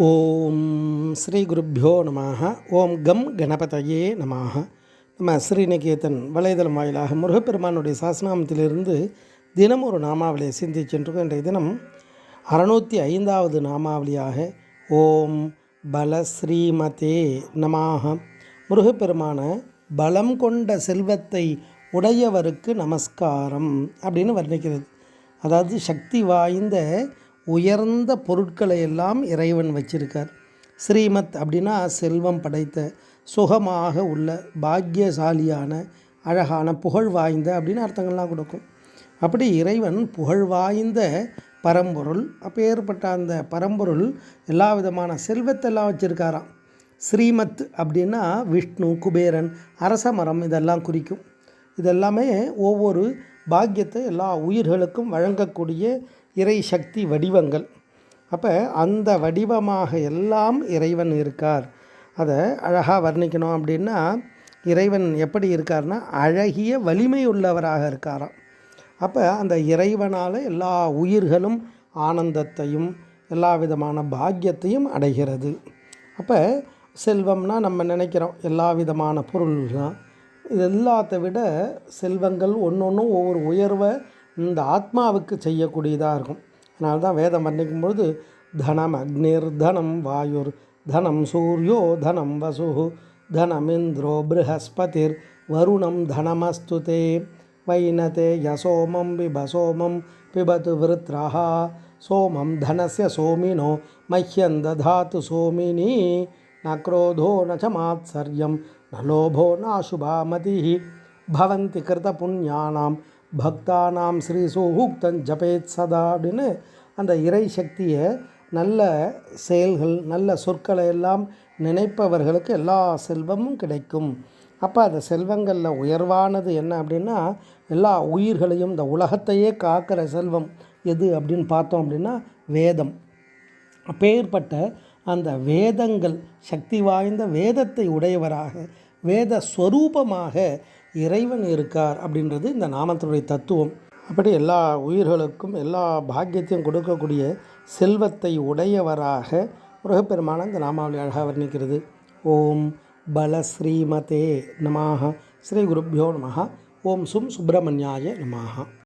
ஓம் ஸ்ரீ குருப்பியோ நமாக. ஓம் கம் கணபதையே நமாக. நம்ம ஸ்ரீநிகேதன் வலைதளம் வாயிலாக முருகப்பெருமானுடைய சாசனாமத்திலிருந்து தினம் ஒரு நாமாவளியை சிந்திச்சென்றிருக்கோம் இன்றைய தினம் அறுநூற்றி ஐந்தாவது நாமாவளியாக ஓம் பல ஸ்ரீமதே நமாக. முருகப்பெருமான பலம் கொண்ட செல்வத்தை உடையவருக்கு நமஸ்காரம் அப்படின்னு வர்ணிக்கிறது. அதாவது சக்தி வாய்ந்த உயர்ந்த பொருட்களை எல்லாம் இறைவன் வச்சிருக்கார். ஸ்ரீமத் அப்படின்னா செல்வம் படைத்த சுகமாக உள்ள பாக்கியசாலியான அழகான புகழ் வாய்ந்த அப்படின்னு அர்த்தங்கள்லாம் கொடுக்கும். அப்படி இறைவன் புகழ் வாய்ந்த பரம்பொருள் அப்பேற்பட்ட அந்த பரம்பொருள் எல்லா விதமான செல்வத்தெல்லாம் வச்சுருக்காராம். ஸ்ரீமத் அப்படின்னா விஷ்ணு குபேரன் அரச மரம் இதெல்லாம் குறிக்கும். இதெல்லாமே ஒவ்வொரு பாக்கியத்தை எல்லா உயிர்களுக்கும் வழங்கக்கூடிய இறை சக்தி வடிவங்கள். அப்போ அந்த வடிவமாக எல்லாம் இறைவன் இருக்கார். அதை அழகாக வர்ணிக்கணும் அப்படின்னா இறைவன் எப்படி இருக்கார்னா அழகிய வலிமை உள்ளவராக இருக்காராம். அப்போ அந்த இறைவனால் எல்லா உயிர்களும் ஆனந்தத்தையும் எல்லா விதமான பாக்கியத்தையும் அடைகிறது. அப்போ செல்வம்னா நம்ம நினைக்கிறோம் எல்லா விதமான பொருள் இது எல்லாத்த விட செல்வங்கள் ஒன்று ஒன்றும் ஒவ்வொரு உயர்வை இந்த ஆத்மாவுக்கு செய்யக்கூடியதாக இருக்கும். அதனால தான் வேதம் வர்ணிக்கும் பொழுது தனம் அக்னிர் தனம் வாயுர் தனம் சூரியோ தனம் வசு தனமிந்திரோ ப்ரஹஸ்பதிர் வருணம் தனமஸ்துதே வைனதே யசோமம் பிபசோமம் பிபத்து விருத்ரஹா சோமம் தனசிய சோமினோ மஹ்யந்ததாத்து சோமினி நக்ரோதோ நச்சமாத்சரியம் நலோபோ நாசுபாமதி பவந்தி கிருத புண்ணியானாம் பக்தானாம் ஸ்ரீ சூஹூக்தன் ஜபேத் சதா அப்படின்னு அந்த இறை சக்தியை நல்ல செயல்கள் நல்ல சொற்களை எல்லாம் நினைப்பவர்களுக்கு எல்லா செல்வமும் கிடைக்கும். அப்போ அந்த செல்வங்களில் உயர்வானது என்ன அப்படின்னா எல்லா உயிர்களையும் இந்த உலகத்தையே காக்கிற செல்வம் எது அப்படின்னு பார்த்தோம் அப்படின்னா வேதம். அப்பேற்பட்ட அந்த வேதங்கள் சக்தி வாய்ந்த வேதத்தை உடையவராக வேத ஸ்வரூபமாக இறைவன் இருக்கார் அப்படின்றது இந்த நாமத்தினுடைய தத்துவம். அப்படி எல்லா உயிர்களுக்கும் எல்லா பாக்கியத்தையும் கொடுக்கக்கூடிய செல்வத்தை உடையவராக முருகப்பெருமான இந்த நாமாவளி அழகாக வர்ணிக்கிறது. ஓம் பல ஸ்ரீமதே நமாக ஸ்ரீ குருப்பியோ நமக ஓம் சும் சுப்பிரமணியாய நமாக